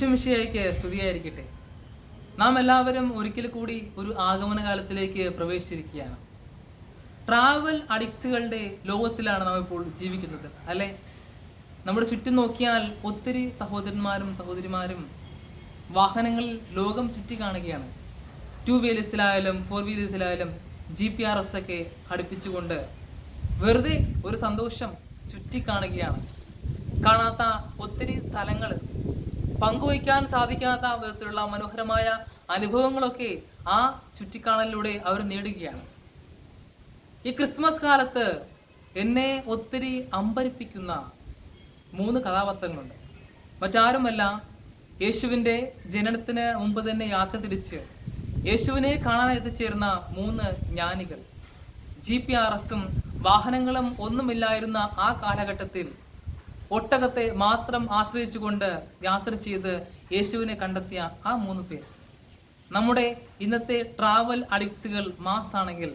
ഈശോമിശിയായിക്ക് സ്തുതിയായിരിക്കട്ടെ. നാം എല്ലാവരും ഒരിക്കൽ കൂടി ഒരു ആഗമന കാലത്തിലേക്ക് പ്രവേശിച്ചിരിക്കുകയാണ് ട്രാവൽ അഡിക്ട്സുകളുടെ ലോകത്തിലാണ് നാം ഇപ്പോൾ ജീവിക്കുന്നത്. അല്ലെ? നമ്മുടെ ചുറ്റും നോക്കിയാൽ ഒത്തിരി സഹോദരന്മാരും സഹോദരിമാരും വാഹനങ്ങളിൽ ലോകം ചുറ്റി കാണുകയാണ്. ടു വീലേഴ്സിലായാലും ഫോർ വീലേഴ്സിലായാലും ജി പി ആർ എസ് ഒക്കെ ഘടിപ്പിച്ചുകൊണ്ട് വെറുതെ ഒരു സന്തോഷം ചുറ്റി കാണുകയാണ് കാണാത്ത ഒത്തിരി സ്ഥലങ്ങൾ പങ്കുവയ്ക്കാൻ സാധിക്കാത്ത വിധത്തിലുള്ള മനോഹരമായ അനുഭവങ്ങളൊക്കെ ആ ചുറ്റിക്കാണലിലൂടെ അവർ നേടുകയാണ്. ഈ ക്രിസ്മസ് കാലത്ത് എന്നെ ഒത്തിരി അമ്പരിപ്പിക്കുന്ന മൂന്ന് കഥാപാത്രങ്ങളുണ്ട്. മറ്റാരുമല്ല യേശുവിന്റെ ജനനത്തിന് മുമ്പ് തന്നെ യാത്ര തിരിച്ച് യേശുവിനെ കാണാൻ എത്തിച്ചേർന്ന മൂന്ന് ജ്ഞാനികൾ. ജി പി ആർ എസും വാഹനങ്ങളും ഒന്നുമില്ലായിരുന്ന ആ കാലഘട്ടത്തിൽ ഒട്ടകത്തെ മാത്രം ആശ്രയിച്ചുകൊണ്ട് യാത്ര ചെയ്ത് യേശുവിനെ കണ്ടെത്തിയ ആ മൂന്ന് പേർ. നമ്മുടെ ഇന്നത്തെ ട്രാവൽ അഡിക്ട്സുകൾ മാസ് ആണെങ്കിൽ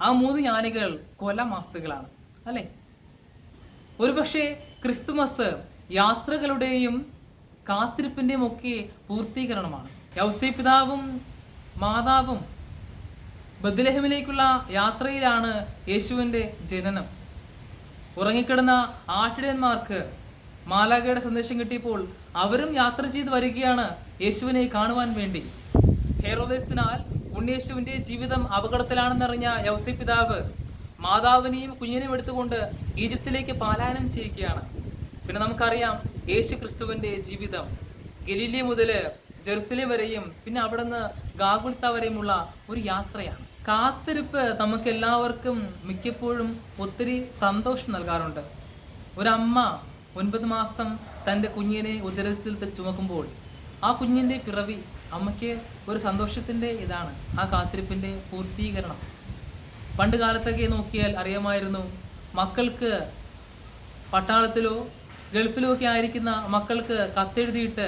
ആ മൂന്ന് ജ്ഞാനികൾ കൊല മാസുകളാണ് അല്ലേ? ഒരുപക്ഷെ ക്രിസ്തുമസ് യാത്രകളുടെയും കാത്തിരിപ്പിന്റെയും ഒക്കെ പൂർത്തീകരണമാണ്. യൗസി പിതാവും മാതാവും ബദ്ലഹമിലേക്കുള്ള യാത്രയിലാണ് യേശുവിന്റെ ജനനം. ഉറങ്ങിക്കിടന്ന ആട്ടിടയന്മാർക്ക് മാലാഖയുടെ സന്ദേശം കിട്ടിയപ്പോൾ അവരും യാത്ര ചെയ്ത് വരികയാണ് യേശുവിനെ കാണുവാൻ വേണ്ടി. ഹേറോദേസിനാൽ ഉണ്ണിയേശുവിന്റെ ജീവിതം അപകടത്തിലാണെന്നറിഞ്ഞ യൗസി പിതാവ് മാതാവിനെയും കുഞ്ഞിനെയും എടുത്തുകൊണ്ട് ഈജിപ്തിലേക്ക് പാലായനം ചെയ്യുകയാണ്. പിന്നെ നമുക്കറിയാം യേശു ക്രിസ്തുവിന്റെ ജീവിതം ഗലീലി മുതൽ ജെറുസലേം വരെയും പിന്നെ അവിടുന്ന് ഗാഗുൽത്ത വരെയുമുള്ള ഒരു യാത്രയാണ്. കാത്തിരിപ്പ് നമുക്ക് എല്ലാവർക്കും മിക്കപ്പോഴും ഒത്തിരി സന്തോഷം നൽകാറുണ്ട്. ഒരമ്മ ഒൻപത് മാസം തന്റെ കുഞ്ഞിനെ ഉദരത്തിൽ ചുമക്കുമ്പോൾ ആ കുഞ്ഞിന്റെ പിറവി അമ്മയ്ക്ക് ഒരു സന്തോഷത്തിന്റെ ഇതാണ് ആ കാത്തിരിപ്പിന്റെ പൂർത്തീകരണം. പണ്ട് കാലത്തൊക്കെ നോക്കിയാൽ അറിയാമായിരുന്നു മക്കൾക്ക് പട്ടാളത്തിലോ ഗൾഫിലോ ഒക്കെ ആയിരിക്കുന്ന മക്കൾക്ക് കത്തെഴുതിയിട്ട്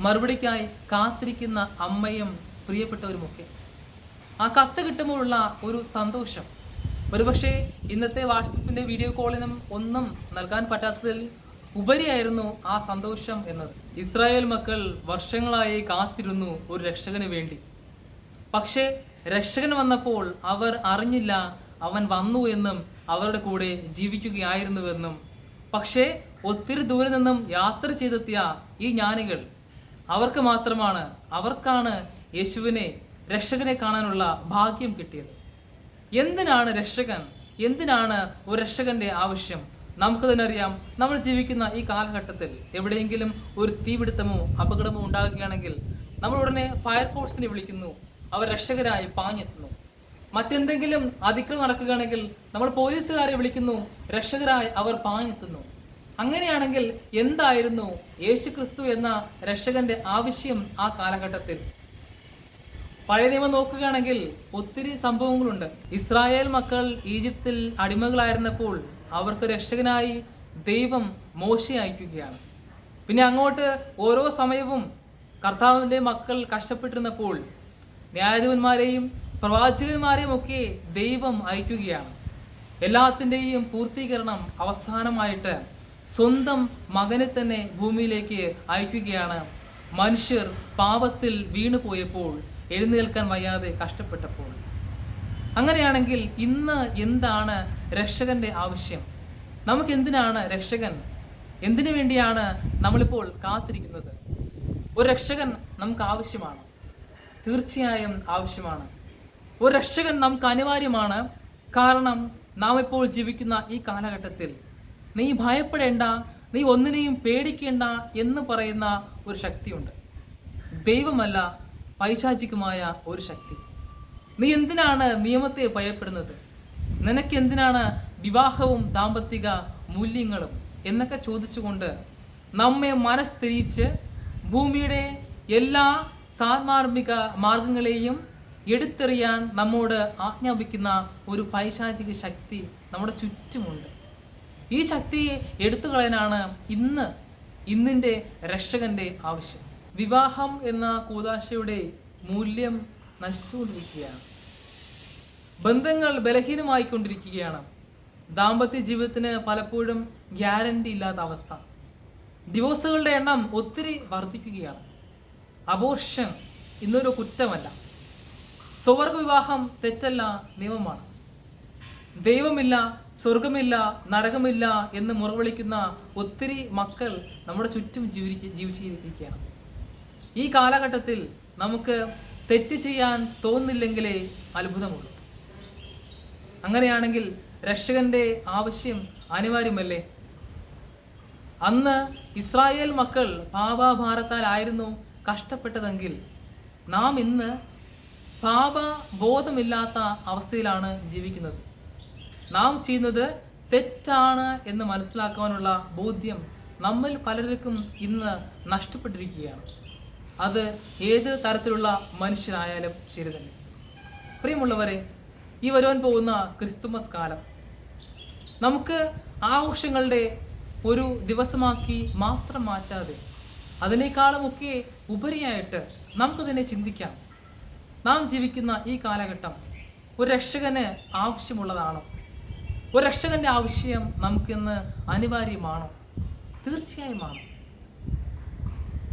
മറുപടിക്കായി കാത്തിരിക്കുന്ന അമ്മയും പ്രിയപ്പെട്ടവരുമൊക്കെ. ആ കത്ത് കിട്ടുമ്പോഴുള്ള ഒരു സന്തോഷം. ഒരുപക്ഷെ ഇന്നത്തെ വാട്സപ്പിന്റെ വീഡിയോ കോളിനും ഒന്നും നൽകാൻ പറ്റാത്തതിൽ ഉപരിയായിരുന്നു ആ സന്തോഷം എന്നത്. ഇസ്രായേൽ മക്കൾ വർഷങ്ങളായി കാത്തിരുന്നു ഒരു രക്ഷകന് വേണ്ടി. പക്ഷേ രക്ഷകൻ വന്നപ്പോൾ അവർ അറിഞ്ഞില്ല അവൻ വന്നു എന്നും അവരുടെ കൂടെ ജീവിക്കുകയായിരുന്നുവെന്നും. പക്ഷേ ഒത്തിരി ദൂരെ നിന്നും യാത്ര ചെയ്തെത്തിയ ഈ ജ്ഞാനികൾ അവർക്ക് മാത്രമാണ് അവർക്കാണ് യേശുവിനെ രക്ഷകനെ കാണാനുള്ള ഭാഗ്യം കിട്ടിയത്. എന്തിനാണ് രക്ഷകൻ? എന്തിനാണ് ഒരു രക്ഷകന്റെ ആവശ്യം? നമുക്ക് തന്നെ അറിയാം നമ്മൾ ജീവിക്കുന്ന ഈ കാലഘട്ടത്തിൽ എവിടെയെങ്കിലും ഒരു തീപിടുത്തമോ അപകടമോ ഉണ്ടാകുകയാണെങ്കിൽ നമ്മൾ ഉടനെ ഫയർഫോഴ്സിനെ വിളിക്കുന്നു അവർ രക്ഷകരായി പാഞ്ഞെത്തുന്നു. മറ്റെന്തെങ്കിലും അതിക്രമം നടക്കുകയാണെങ്കിൽ നമ്മൾ പോലീസുകാരെ വിളിക്കുന്നു രക്ഷകരായി അവർ പാഞ്ഞെത്തുന്നു. അങ്ങനെയാണെങ്കിൽ എന്തായിരുന്നു യേശു എന്ന രക്ഷകന്റെ ആവശ്യം ആ കാലഘട്ടത്തിൽ? പഴയ നിയമം നോക്കുകയാണെങ്കിൽ ഒത്തിരി സംഭവങ്ങളുണ്ട്. ഇസ്രായേൽ മക്കൾ ഈജിപ്തിൽ അടിമകളായിരുന്നപ്പോൾ അവർക്ക് രക്ഷകനായി ദൈവം മോശയെ അയക്കുകയാണ്. പിന്നെ അങ്ങോട്ട് ഓരോ സമയവും കർത്താവിന്റെ മക്കൾ കഷ്ടപ്പെട്ടിരുന്നപ്പോൾ ന്യായാധിപന്മാരെയും പ്രവാചകന്മാരെയും ഒക്കെ ദൈവം അയക്കുകയാണ്. എല്ലാത്തിന്റെയും പൂർത്തീകരണം അവസാനമായിട്ട് സ്വന്തം മകനെ തന്നെ ഭൂമിയിലേക്ക് അയക്കുകയാണ്. മനുഷ്യർ പാപത്തിൽ വീണുപോയപ്പോൾ എഴുന്നേൽക്കാൻ വയ്യാതെ കഷ്ടപ്പെട്ടപ്പോൾ. അങ്ങനെയാണെങ്കിൽ ഇന്ന് എന്താണ് രക്ഷകന്റെ ആവശ്യം? നമുക്ക് എന്തിനാണ് രക്ഷകൻ? എന്തിനു വേണ്ടിയാണ് നമ്മളിപ്പോൾ കാത്തിരിക്കുന്നത്? ഒരു രക്ഷകൻ നമുക്ക് ആവശ്യമാണ്. തീർച്ചയായും ആവശ്യമാണ്. ഒരു രക്ഷകൻ നമുക്ക് അനിവാര്യമാണ്. കാരണം നാം ഇപ്പോൾ ജീവിക്കുന്ന ഈ കാലഘട്ടത്തിൽ നീ ഭയപ്പെടേണ്ട നീ ഒന്നിനെയും പേടിക്കേണ്ട എന്ന് പറയുന്ന ഒരു ശക്തിയുണ്ട്. ദൈവമല്ല പൈശാചികമായ ഒരു ശക്തി. നീ എന്തിനാണ് നിയമത്തെ ഭയപ്പെടുന്നത്? നിനക്ക് എന്തിനാണ് വിവാഹവും ദാമ്പത്തിക മൂല്യങ്ങളും എന്നൊക്കെ ചോദിച്ചുകൊണ്ട് നമ്മെ മനസ്തിരിച്ച് ഭൂമിയുടെ എല്ലാ സാന്മാർമിക മാർഗങ്ങളെയും എടുത്തെറിയാൻ നമ്മോട് ആജ്ഞാപിക്കുന്ന ഒരു പൈശാചിക ശക്തി നമ്മുടെ ചുറ്റുമുണ്ട്. ഈ ശക്തിയെ എടുത്തു കളയാനാണ് ഇന്ന് ഇന്നിന്റെ രക്ഷകന്റെ ആവശ്യം. വിവാഹം എന്ന കൂതാശയുടെ മൂല്യം നശിച്ചുകൊണ്ടിരിക്കുകയാണ്. ബന്ധങ്ങൾ ബലഹീനമായിക്കൊണ്ടിരിക്കുകയാണ്. ദാമ്പത്യ ജീവിതത്തിന് പലപ്പോഴും ഗ്യാരണ്ടി ഇല്ലാത്ത അവസ്ഥ. ഡിവോഴ്സുകളുടെ എണ്ണം ഒത്തിരി വർദ്ധിക്കുകയാണ്. അബോർഷൻ ഇന്നൊരു കുറ്റമല്ല. സ്വർഗ വിവാഹം തെറ്റല്ല നിയമമാണ്. ദൈവമില്ല സ്വർഗമില്ല നരകമില്ല എന്ന് മുറവിളിക്കുന്ന ഒത്തിരി മക്കൾ നമ്മുടെ ചുറ്റും ജീവിച്ചിരിക്കുകയാണ്. ഈ കാലഘട്ടത്തിൽ നമുക്ക് തെറ്റ് ചെയ്യാൻ തോന്നുന്നില്ലെങ്കിലേ അത്ഭുതമുള്ളൂ. അങ്ങനെയാണെങ്കിൽ രക്ഷകന്റെ ആവശ്യം അനിവാര്യമല്ലേ? അന്ന് ഇസ്രായേൽ മക്കൾ പാപഭാരത്താലായിരുന്നു കഷ്ടപ്പെട്ടതെങ്കിൽ നാം ഇന്ന് പാപ ബോധമില്ലാത്ത അവസ്ഥയിലാണ് ജീവിക്കുന്നത്. നാം ചെയ്യുന്നത് തെറ്റാണ് എന്ന് മനസ്സിലാക്കുവാനുള്ള ബോധ്യം നമ്മിൽ പലർക്കും ഇന്ന് നഷ്ടപ്പെട്ടിരിക്കുകയാണ്. അത് ഏത് തരത്തിലുള്ള മനുഷ്യനായാലും ശരി തന്നെ. പ്രിയമുള്ളവരെ ഈ വരുവാൻ പോകുന്ന ക്രിസ്തുമസ് കാലം നമുക്ക് ആഘോഷങ്ങളുടെ ഒരു ദിവസമാക്കി മാത്രം മാറ്റാതെ അതിനേക്കാളുമൊക്കെ ഉപരിയായിട്ട് നമുക്കതിനെ ചിന്തിക്കാം. നാം ജീവിക്കുന്ന ഈ കാലഘട്ടം ഒരു രക്ഷകന് ആവശ്യമുള്ളതാണോ? ഒരു രക്ഷകന്റെ ആവശ്യം നമുക്കിന്ന് അനിവാര്യമാണോ? തീർച്ചയായും ആണ്.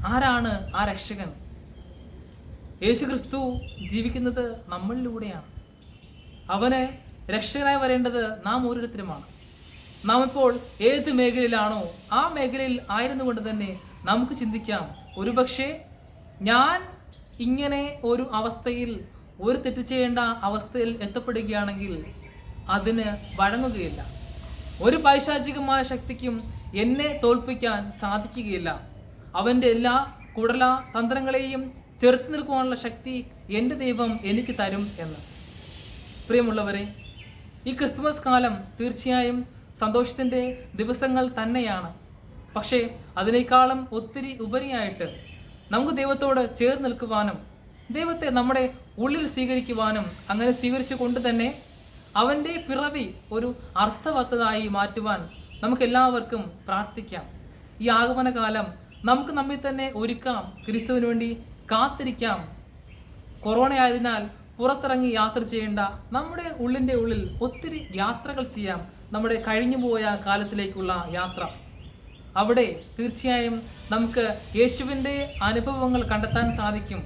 ആരാണ് ആ രക്ഷകൻ? യേശു ക്രിസ്തു ജീവിക്കുന്നത് നമ്മളിലൂടെയാണ്. അവനെ രക്ഷകനായി വരേണ്ടത് നാം ഓരോരുത്തരുമാണ്. നാം ഇപ്പോൾ ഏത് മേഖലയിലാണോ ആ മേഖലയിൽ ആയിരുന്നു കൊണ്ട് തന്നെ നമുക്ക് ചിന്തിക്കാം ഒരുപക്ഷെ ഞാൻ ഇങ്ങനെ ഒരു അവസ്ഥയിൽ ഒരു തെറ്റ് ചെയ്യേണ്ട അവസ്ഥയിൽ എത്തപ്പെടുകയാണെങ്കിൽ അതിന് വഴങ്ങുകയില്ല. ഒരു പൈശാചികമായ ശക്തിക്കും എന്നെ തോൽപ്പിക്കാൻ സാധിക്കുകയില്ല. അവന്റെ എല്ലാ കുടല തന്ത്രങ്ങളെയും ചെറുത്തു നിൽക്കുവാനുള്ള ശക്തി എന്റെ ദൈവം എനിക്ക് തരും എന്ന്. പ്രിയമുള്ളവരെ ഈ ക്രിസ്തുമസ് കാലം തീർച്ചയായും സന്തോഷത്തിന്റെ ദിവസങ്ങൾ തന്നെയാണ്. പക്ഷേ അതിനേക്കാളും ഒത്തിരി ഉപരിയായിട്ട് നമുക്ക് ദൈവത്തോട് ചേർന്ന് നിൽക്കുവാനും ദൈവത്തെ നമ്മുടെ ഉള്ളിൽ സ്വീകരിക്കുവാനും അങ്ങനെ സ്വീകരിച്ചു കൊണ്ട് തന്നെ അവന്റെ പിറവി ഒരു അർത്ഥവത്തതായി മാറ്റുവാൻ നമുക്കെല്ലാവർക്കും പ്രാർത്ഥിക്കാം. ഈ ആഗമന കാലം നമുക്ക് നമ്മിൽ തന്നെ ഒരുക്കാം. ക്രിസ്തുവിന് വേണ്ടി കാത്തിരിക്കാം. കൊറോണ ആയതിനാൽ പുറത്തിറങ്ങി യാത്ര ചെയ്യേണ്ട നമ്മുടെ ഉള്ളിന്റെ ഉള്ളിൽ ഒത്തിരി യാത്രകൾ ചെയ്യാം. നമ്മുടെ കഴിഞ്ഞുപോയ കാലത്തിലേക്കുള്ള യാത്ര. അവിടെ തീർച്ചയായും നമുക്ക് യേശുവിന്റെ അനുഭവങ്ങൾ കണ്ടെത്താൻ സാധിക്കും.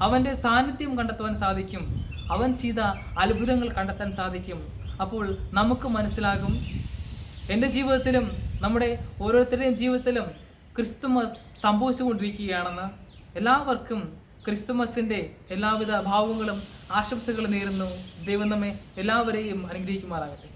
അവന്റെ സാന്നിധ്യം കണ്ടെത്തുവാൻ സാധിക്കും. അവൻ ചെയ്ത അത്ഭുതങ്ങൾ കണ്ടെത്താൻ സാധിക്കും. അപ്പോൾ നമുക്ക് മനസ്സിലാകും. എന്റെ ജീവിതത്തിലും നമ്മുടെ ഓരോരുത്തരുടെയും ജീവിതത്തിലും ക്രിസ്തുമസ് സംഭവിച്ചുകൊണ്ടിരിക്കുകയാണെന്ന് എല്ലാവർക്കും ക്രിസ്തുമസിന്റെ എല്ലാവിധ ഭാവങ്ങളും ആശംസകളും നേരുന്നു ദൈവം നമ്മെ എല്ലാവരെയും അനുഗ്രഹിക്കുമാറാകട്ടെ.